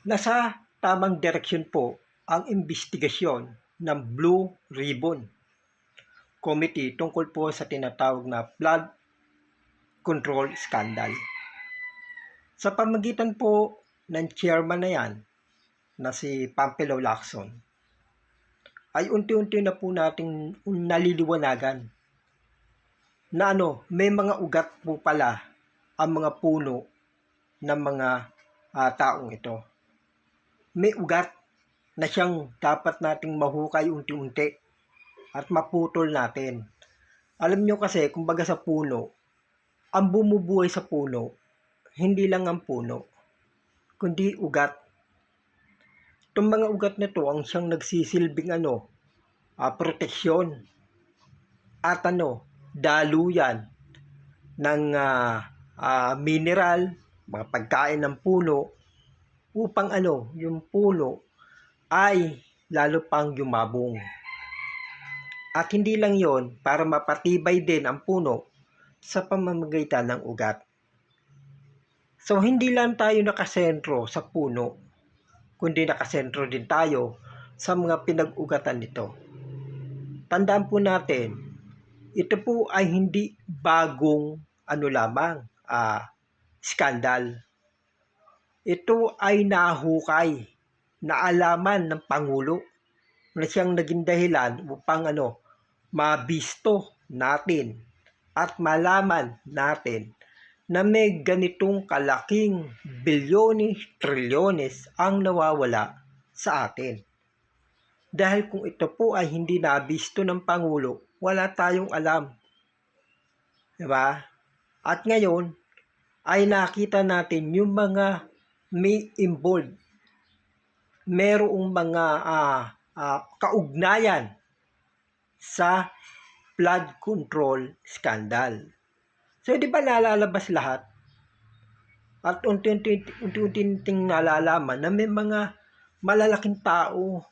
Nasa tamang direksyon po ang investigasyon ng Blue Ribbon Committee tungkol po sa tinatawag na flood control scandal. Sa pamagitan po ng chairman na yan, na si Pampelo Lacson, ay unti-unti na po nating naliliwanagan na ano, may mga ugat po pala ang mga puno ng mga ah, taong ito. May ugat na siyang dapat nating mahukay unti-unti at maputol natin. Alam nyo kasi, kumbaga sa puno, ang bumubuhay sa puno, hindi lang ang puno, kundi ugat. Itong mga ugat na to ang siyang nagsisilbing ano, ah, proteksyon at ano, daluyan ng ah, ah, mineral, mga pagkain ng puno upang ano, yung puno ay lalo pang yumabong. At hindi lang yon para mapatibay din ang puno sa pamamagitan ng ugat. So hindi lang tayo nakasentro sa puno, kundi nakasentro din tayo sa mga pinag-ugatan nito. Tandaan po natin, ito po ay hindi bagong ano lamang, ah, skandal. Ito ay nahukay na alaman ng Pangulo na siyang naging dahilan upang ano, mabisto natin at malaman natin na may ganitong kalaking bilyones, trilyones ang nawawala sa atin. Dahil kung ito po ay hindi nabisto ng Pangulo, wala tayong alam. Diba? At ngayon, ay nakita natin yung mga may involved. Merong mga ah, ah, kaugnayan sa flood control scandal. So, di ba nalalabas lahat? At unti-unting nalalaman na may mga malalaking tao,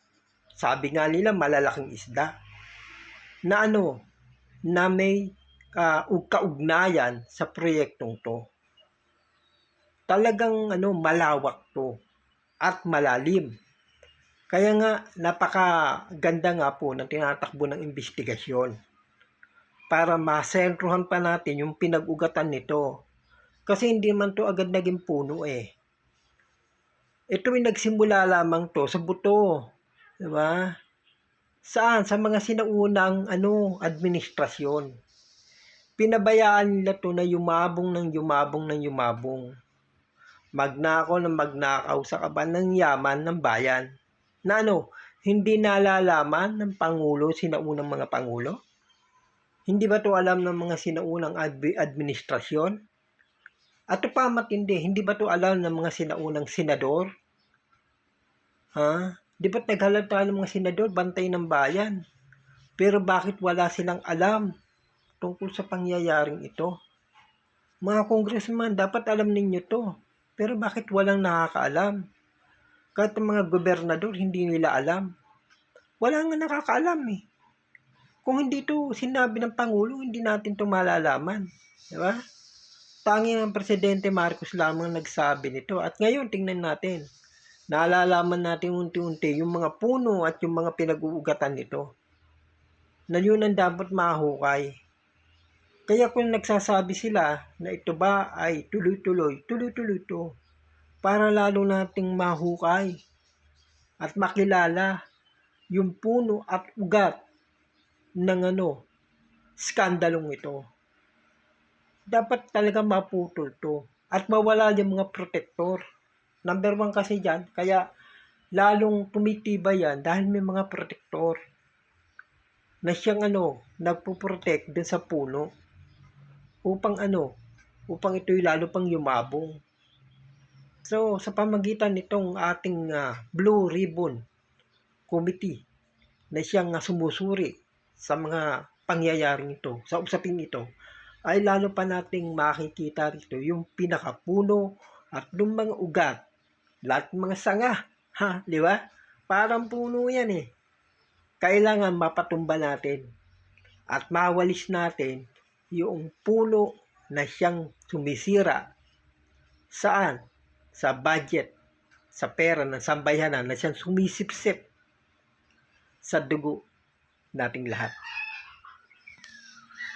sabi nga nila malalaking isda, na ano, na may uh, kaugnayan sa proyektong to. Talagang ano, malawak to at malalim. Kaya nga, napakaganda nga po ng tinatakbo ng investigasyon para masentruhan pa natin yung pinag-ugatan nito. Kasi hindi man to agad naging puno eh. Ito ay nagsimula lamang to sa buto. Di ba? Saan? Sa mga sinaunang ano, administrasyon. Pinabayaan nila to na yumabong ng yumabong ng yumabong. Magnakaw ng magnakaw sa kaban ng yaman ng bayan. Na ano, hindi nalalaman ng Pangulo, sinaunang mga Pangulo? Hindi ba to alam ng mga sinaunang ad- administrasyon? At ito pa matindi, hindi ba to alam ng mga sinaunang senador? Ha? Di ba't naghalata ng mga senador, bantay ng bayan? Pero bakit wala silang alam tungkol sa pangyayaring ito? Mga congressman, dapat alam ninyo to. Pero bakit walang nakakaalam? Kahit ang mga gobernador, hindi nila alam. Wala nga nakakaalam eh. Kung hindi to sinabi ng Pangulo, hindi natin to malalaman. Di ba? Tanging ang Presidente Marcos lamang nagsabi nito. At ngayon, tingnan natin. Naalalaman natin unti-unti yung mga puno at yung mga pinag-uugatan nito. Na yun ang dapat mahukay. Kaya kung nagsasabi sila na ito ba ay tuloy-tuloy, tuloy-tuloy to. Para lalo nating mahukay at makilala yung puno at ugat ng ano, skandalong ito. Dapat talaga maputol to at mawala yung mga protector. Number one kasi dyan, kaya lalong tumitibay yan dahil may mga protector na siyang ano, nagpo-protect din sa puno upang ano, upang ito'y lalo pang yumabong. So, sa pamagitan nitong ating uh, Blue Ribbon Committee na siyang uh, sumusuri sa mga pangyayaring ito, sa usapin ito, ay lalo pa nating makikita rito yung pinakapuno at yung mga ugat, lahat mga sanga, ha, di ba? Parang puno yan eh. Kailangan mapatumba natin at mawalis natin yung puno na siyang sumisira. Saan? Sa budget, sa pera ng sambayanan na siyang sumisipsip sa dugo nating lahat.